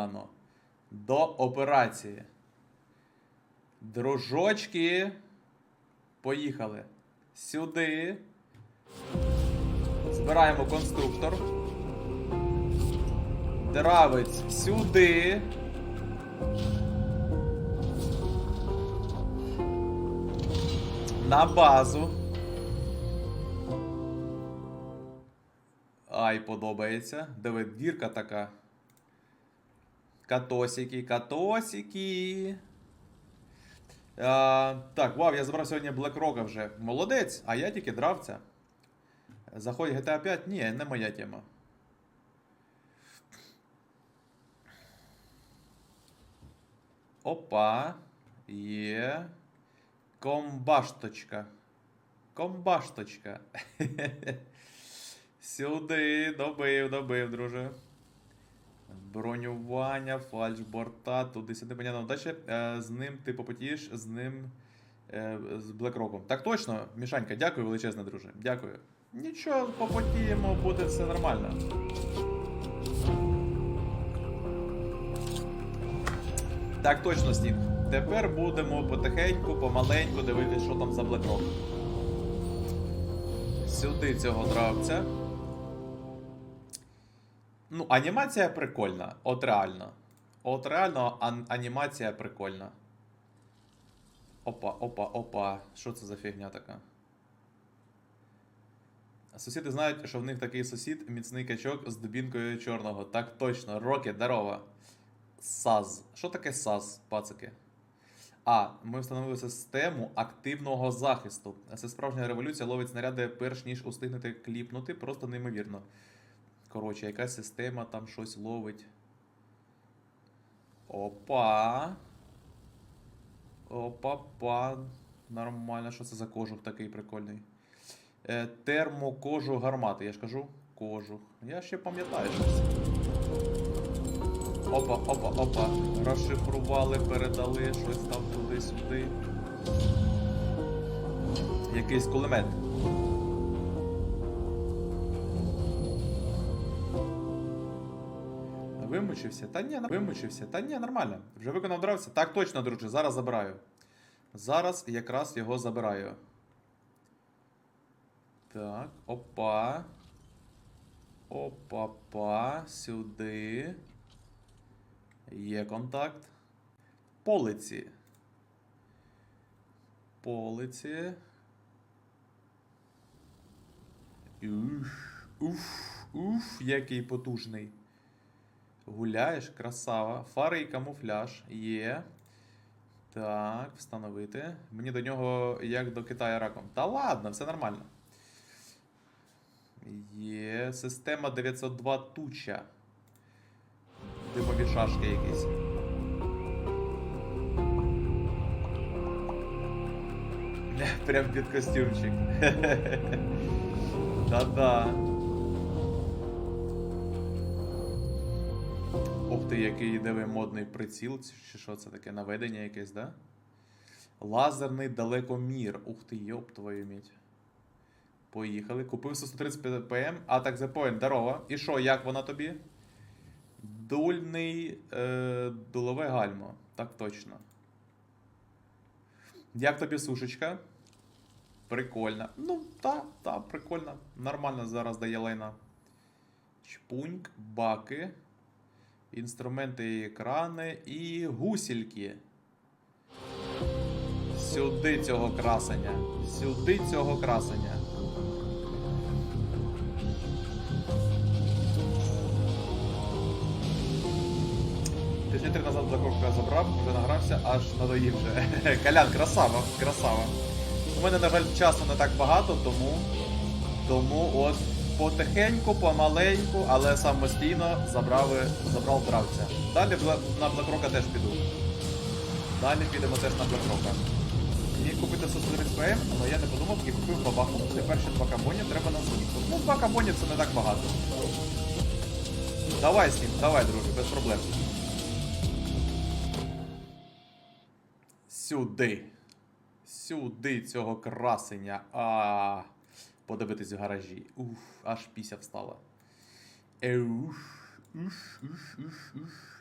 виконано. До операції. Дружочки. Поїхали. Сюди. Збираємо конструктор. Дравець сюди. На базу. Ай, подобається. Диви, дірка така. Катосики, катосики. А, так, вау, я забрав сьогодні Блекрока вже. Молодець, а я тільки дравця. Заходь GTA 5? Ні, не моя тема. Опа. Є. Комбашточка. Комбашточка. Сюди. Добив, добив, друже. Бронювання, фальшборта, туди-сюди, понятно. Далі е, з ним ти попотієш, з ним е, з Блекроком. Так точно, Мішанька, дякую величезне, друже. Дякую. Нічого, попотіємо, буде все нормально. Так точно, Стінг. Тепер будемо потихеньку, помаленьку дивитися, що там за Блекрок. Сюди цього дравця. Ну, анімація прикольна. От реально. От реально ан- анімація прикольна. Опа, опа, опа. Що це за фігня така? Сусіди знають, що в них такий сусід, міцний качок з дубінкою чорного. Так точно. Рокі, здорово. САЗ. Що таке САЗ, пацики? А, ми встановили систему активного захисту. Це справжня революція ловить снаряди перш ніж устигнете кліпнути, просто неймовірно. Коротше, якась система там щось ловить. Опа. Опа-па. Нормально, що це за кожух такий прикольний. Е, термокожух гармати, я ж кажу. Кожух. Я ще пам'ятаю щось. Опа, опа, опа. Розшифрували, передали, щось там туди-сюди. Якийсь кулемет. Вимучився? Та ні, вимучився. Та ні, нормально. Вже виконав дрався. Так точно, друже, зараз забираю. Зараз якраз його забираю. Так, опа. Опа-па. Сюди. Є контакт. Полиці. Полиці. Уф, уф, уф, який потужний. Гуляєш, красава. Фари і камуфляж є. Так, встановити. Мені до нього як до Китая раком. Та ладно, все нормально. Є. Система 902 туча. Димові шашки якісь. Прям під костюмчик. Та-да. Ти, який диви модний приціл, чи що це таке наведення якесь, да? Лазерний далекомір. Ух ти, йоп твою мідь. Поїхали. Купив 130 ПМ. А так Point, здорово. І що, як вона тобі? Дульний е, дулове гальмо. Так точно. Як тобі сушечка? Прикольно. Ну, та, та, прикольно. Нормально зараз дає лайна. Чпуньк, баки. Інструменти і екрани і гусільки. Сюди цього красення. Сюди цього красення. Тижні три назад закупка забрав, вже награвся, аж надоїв вже. Колян, красава, красава. У мене, на жаль, часу не так багато, тому. Тому от потихеньку, помаленьку, але самостійно забрав, забрав дравця. Далі на Блекрока теж піду. Далі підемо теж на Блекрока. Міг купити 130 ПМ, але я не подумав і купив бабаху. Тепер ще два кабоні треба на зміку. Ну, два кабоні це не так багато. Давай, Снім, давай, друже, без проблем. Сюди. Сюди цього красення. А, подивитись в гаражі. Уф, аж піся встала. Еуш, уш, уш, уш, уф.